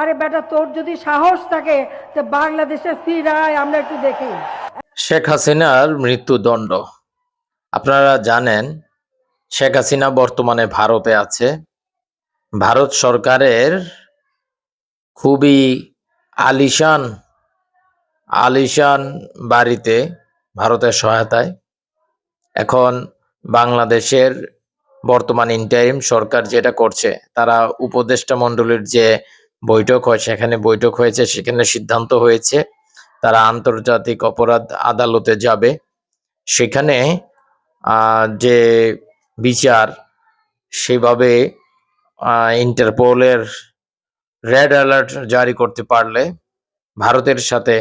আরে বেটা, তোর যদি সাহস থাকে, তো বাংলাদেশে ফিরায় আমরা একটু দেখি। শেখ হাসিনার মৃত্যুদণ্ড। আপনারা জানেন, শেখ হাসিনা বর্তমানে ভারতে আছে। ভারত সরকারের খুবই আলিশান আলিশান বাড়িতে ভারতের সহায়তায়। এখন বাংলাদেশের বর্তমান ইন্টারিম সরকার যেটা করছে, তারা উপদেষ্টা মণ্ডলীর যে বৈঠক হয়, সেখানে বৈঠক হয়েছে, সেখানে সিদ্ধান্ত হয়েছে, তারা আন্তর্জাতিক অপরাধ আদালতে যাবে। সেখানে যে বিচার, সেভাবে ইন্টারপোলের রেড অ্যালার্ট জারি করতে পারলে ভারতের সাথে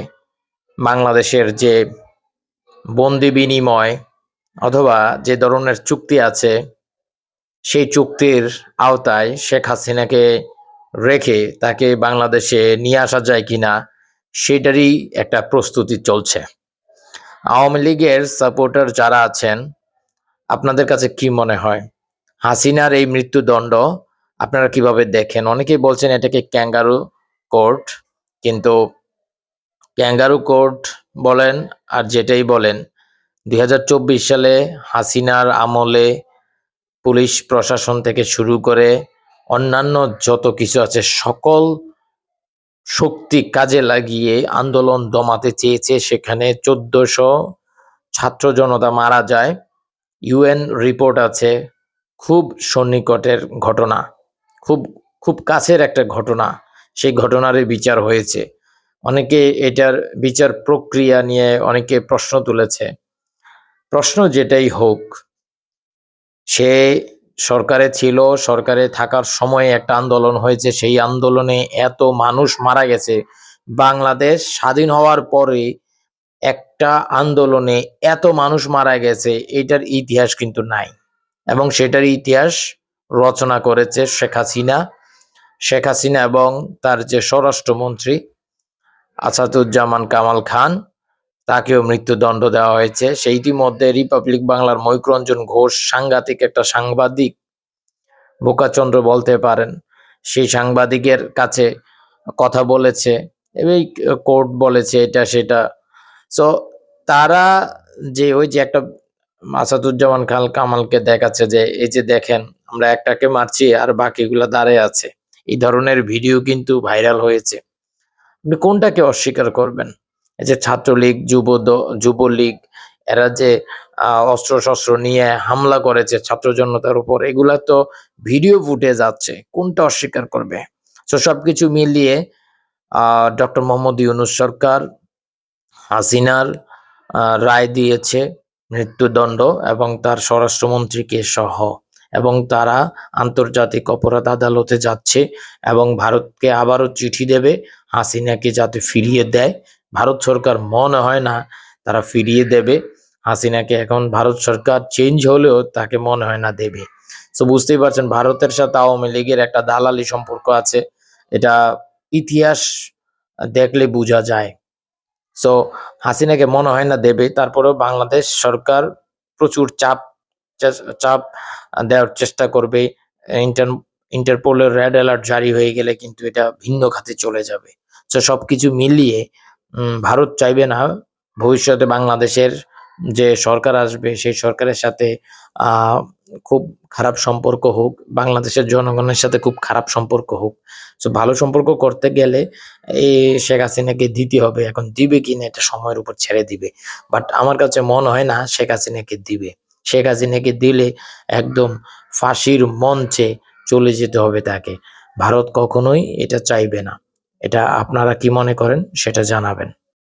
বাংলাদেশের যে বন্দি বিনিময় অথবা যে ধরনের চুক্তি আছে, সেই চুক্তির আওতায় শেখ হাসিনাকে রেখে তাকে বাংলাদেশে নিয়ে আসা যায় কিনা সেটারই একটা প্রস্তুতি চলছে। আওয়ামী লীগের সাপোর্টার যারা আছেন, আপনাদের কাছে কি মনে হয়? হাসিনার এই মৃত্যুদণ্ড আপনারা কীভাবে দেখেন? অনেকেই বলছেন এটাকে ক্যাঙ্গারু কোর্ট, কিন্তু ক্যাঙ্গারু কোর্ট বলেন আর যেটাই বলেন, দুই হাজার চব্বিশ সালে হাসিনার আমলে পুলিশ প্রশাসন থেকে শুরু করে অন্যান্য যত কিছু আছে, সকল শক্তি কাজে লাগিয়ে আন্দোলন দমাতে চেয়েছে। সেখানে চোদ্দশো ছাত্র জনতা মারা যায়। ইউএন রিপোর্ট আছে, খুব সন্নিকটের ঘটনা, খুব খুব কাছের একটা ঘটনা। সেই ঘটনারই বিচার হয়েছে। অনেকে এটার বিচার প্রক্রিয়া নিয়ে অনেকে প্রশ্ন তুলেছে। প্রশ্ন যেটাই হোক, সে সরকারে ছিল, সরকারে থাকার সময়ে একটা আন্দোলন হয়েছে। সেই আন্দোলনে এত মানুষ মারা গেছে। বাংলাদেশ স্বাধীন হওয়ার পরে একটা আন্দোলনে এত মানুষ মারা গেছে, এটার ইতিহাস কিন্তু নাই। এবং সেটার ইতিহাস রচনা করেছে শেখ হাসিনা। শেখ হাসিনা এবং তার যে স্বরাষ্ট্রমন্ত্রী আসাদুজ্জামান কামাল খান তাকেও মৃত্যুদণ্ড দেওয়া হয়েছে। সেই ইতিমধ্যে রিপাবলিক বাংলার মৈত্রঞ্জন ঘোষ সাংঘাতিক একটা সাংবাদিক বোকাচন্দ্র বলতে পারেন। সেই সাংবাদিকের কাছে কথা বলেছে, এই কোর্ট বলেছে এটা সেটা। সো তারা যে ওই যে একটা আসাদুজ্জামান খাল কামালকে দেখাচ্ছে যে, এই যে দেখেন, আমরা একটাকে মারছি আর বাকিগুলা দাঁড়ায় আছে। এই ধরনের ভিডিও কিন্তু ভাইরাল হয়েছে। আপনি কোনটাকে অস্বীকার করবেন? যে ছাত্রলীগ, যুব যুবলীগ, এরা যে অস্ত্র শস্ত্র নিয়ে হামলা করেছে ছাত্র জনতার উপর, এগুলা তো ভিডিও ফুটেজ আছে, কোনটা অস্বীকার করবে? তো সবকিছু মিলিয়ে আহ ডক্টর মোহাম্মদ ইউনুস সরকার, হাসিনার রায় দিয়েছে মৃত্যুদণ্ড এবং তার স্বরাষ্ট্রমন্ত্রীকে সহ, এবং তারা আন্তর্জাতিক অপরাধ আদালতে যাচ্ছে এবং ভারতকে আবারও চিঠি দেবে, হাসিনাকে যাতে ফিরিয়ে দেয় ভারত সরকার মনে হয় না, তারা ফিরিয়ে দেবে। হাসিনাকে এখন ভারত সরকার চেঞ্জ হলেও তাকে মনে হয় না দেবে। তো বুঝতেই পারছেন, ভারতের সাথে আওয়ামী লীগের একটা দালালি সম্পর্ক আছে। এটা ইতিহাস দেখলে বোঝা যায়। সো হাসিনাকে মনে হয় না দেবে, তারপরেও বাংলাদেশ সরকার প্রচুর চাপ চাপ দেওয়ার চেষ্টা করবে। ইন্টার ইন্টারপোলের রেড অ্যালার্ট জারি হয়ে গেলে কিন্তু এটা ভিন্ন খাতে চলে যাবে। তো সবকিছু মিলিয়ে ভারত চাইবে না। ভবিষ্যতে বাংলাদেশের যে সরকার আসবে, সেই সরকারের সাথে খুব খারাপ সম্পর্ক হোক, বাংলাদেশের জনগণের সাথে খুব খারাপ সম্পর্ক হোক। তো ভালো সম্পর্ক করতে গেলে এই শেখ হাসিনাকে দিতে হবে। এখন দিবে কি না, এটা সময়ের উপর ছেড়ে দিবে। বাট আমার কাছে মনে হয় না, শেখ হাসিনাকে দিবে। শেখ হাসিনাকে দিলে একদম ফাঁসির মঞ্চে চলে যেতে হবে তাকে। ভারত কখনোই এটা চাইবে না। এটা আপনারা কি মনে করেন সেটা জানাবেন।